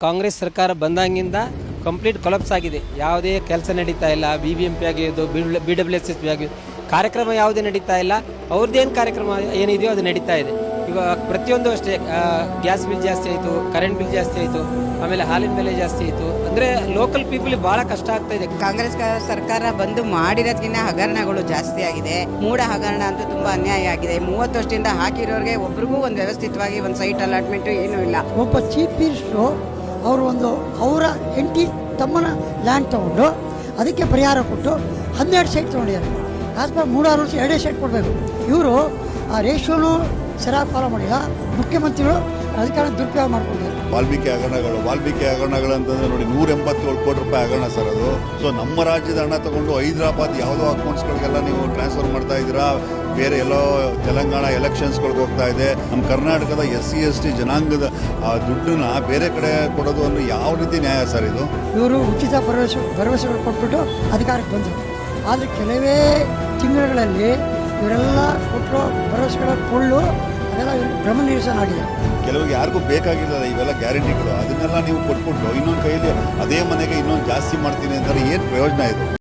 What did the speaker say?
ಕಾಂಗ್ರೆಸ್ ಸರ್ಕಾರ ಬಂದಾಗಿಂದ ಕಂಪ್ಲೀಟ್ ಕೊಲಪ್ಸ್ ಆಗಿದೆ. ಯಾವುದೇ ಕೆಲಸ ನಡೀತಾ ಇಲ್ಲ. ಬಿ ಬಿ ಎಂ ಪಿ ಆಗಿದ್ದು B W S S P ಆಗಿದ್ದು ಕಾರ್ಯಕ್ರಮ ಯಾವುದೇ ನಡೀತಾ ಇಲ್ಲ. ಅವ್ರದ್ದೇನು ಕಾರ್ಯಕ್ರಮ ಏನಿದೆಯೋ ಅದು ನಡೀತಾ ಇದೆ. ಇವಾಗ ಪ್ರತಿಯೊಂದು ಅಷ್ಟೇ ಗ್ಯಾಸ್ ಬಿಲ್ ಜಾಸ್ತಿ ಆಯಿತು ಕರೆಂಟ್ ಬಿಲ್ ಜಾಸ್ತಿ ಆಯಿತು ಆಮೇಲೆ ಹಾಲಿನ ಬೆಲೆ ಜಾಸ್ತಿ ಆಯಿತು. ಅಂದರೆ ಲೋಕಲ್ ಪೀಪಲ್ಗೆ ಭಾಳ ಕಷ್ಟ ಆಗ್ತಾ ಇದೆ. ಕಾಂಗ್ರೆಸ್ ಕ- ಸರ್ಕಾರ ಬಂದು ಮಾಡಿರೋದ್ಕಿಂತ ಹಗರಣಗಳು ಜಾಸ್ತಿ ಆಗಿದೆ. ಮೂಡ ಹಗರಣ ಅಂತ ತುಂಬ ಅನ್ಯಾಯ ಆಗಿದೆ. ಮೂವತ್ತು ವರ್ಷದಿಂದ ಹಾಕಿರೋರಿಗೆ ಒಬ್ರಿಗೂ ಒಂದು ವ್ಯವಸ್ಥಿತವಾಗಿ ಒಂದು ಸೈಟ್ ಅಲಾಟ್ಮೆಂಟು ಏನೂ ಇಲ್ಲ. ಒಬ್ಬ ಚೀಫ್ ಮಿನಿಸ್ಟ್ರು ಅವರು ಒಂದು ಅವರ ಹೆಂಡತಿ ತಮ್ಮನ ಲ್ಯಾಂಡ್ ತೊಗೊಂಡು ಅದಕ್ಕೆ ಪರಿಹಾರ ಕೊಟ್ಟು ಹನ್ನೆರಡು ಸೈಟ್ ತೊಗೊಂಡಿದ್ದಾರೆ. ಆಸ್ ಮೂರಾರು ವರ್ಷ ಎರಡೇ ಸೈಟ್ ಕೊಡಬೇಕು. ಇವರು ಆ ರೇಷಿಯೋನು ಸರಿಯಾಗಿ ಫಾಲೋ ಮಾಡಿಲ್ಲ. ಮುಖ್ಯಮಂತ್ರಿಗಳು ಅದಕ್ಕೆ ದುರುಪಯೋಗ ಮಾಡ್ಕೊಂಡಿದ್ದಾರೆ. ವಾಲ್ಮೀಕಿ ಹಗರಣಗಳು ವಾಲ್ಮೀಕಿ ಹಗರಣಗಳು ಅಂತಂದ್ರೆ ನೋಡಿ ನೂರ ಎಂಬತ್ತೇಳು ಕೋಟಿ ರೂಪಾಯಿ ಹಗರಣ ಸರ್ ಅದು. ಸೊ ನಮ್ಮ ರಾಜ್ಯದ ಹಣ ತಗೊಂಡು ಹೈದರಾಬಾದ್ ಯಾವುದೋ ಅಕೌಂಟ್ಸ್ಗಳಿಗೆಲ್ಲ ನೀವು ಟ್ರಾನ್ಸ್ಫರ್ ಮಾಡ್ತಾ ಇದ್ದೀರಾ? ಬೇರೆ ಎಲ್ಲೋ ತೆಲಂಗಾಣ ಎಲೆಕ್ಷನ್ಸ್ಗಳಿಗೆ ಹೋಗ್ತಾ ಇದೆ. ನಮ್ಮ ಕರ್ನಾಟಕದ ಎಸ್ ಸಿ, ಎಸ್ ಟಿ ಜನಾಂಗದ, ಆ, ದುಡ್ಡನ್ನ ಬೇರೆ ಕಡೆ ಕೊಡೋದು ಅನ್ನೋ ಯಾವ ರೀತಿ ನ್ಯಾಯ ಸರ್ ಇದು? ಇವರು ಉಚಿತ ಭರವಸೆ, ಭರವಸೆಗಳು ಕೊಟ್ಬಿಟ್ಟು ಅಧಿಕಾರಕ್ಕೆ ಬಂದರು. ಆದರೆ ಕೆಲವೇ ತಿಂಗಳುಗಳಲ್ಲಿ ಇವರೆಲ್ಲ ಕೊಟ್ಟರು ಭರವಸೆಗಳ ಕೊಳ್ಳು ಅದೆಲ್ಲ ಭ್ರಮ ನಿರಸನ ಆಗಿದೆ. ಕೆಲವ್ರಿಗೆ ಯಾರಿಗೂ ಬೇಕಾಗಿಲ್ಲ ಇವೆಲ್ಲ ಗ್ಯಾರಂಟಿಗಳು. ಅದನ್ನೆಲ್ಲ ನೀವು ಕೊಟ್ಬಿಟ್ಟು ಇನ್ನೊಂದು ಕೈಯಲ್ಲಿ ಅದೇ ಮನೆಗೆ ಇನ್ನೊಂದು ಜಾಸ್ತಿ ಮಾಡ್ತೀನಿ ಅಂತಾರೆ ಏನು ಪ್ರಯೋಜನ ಇದು?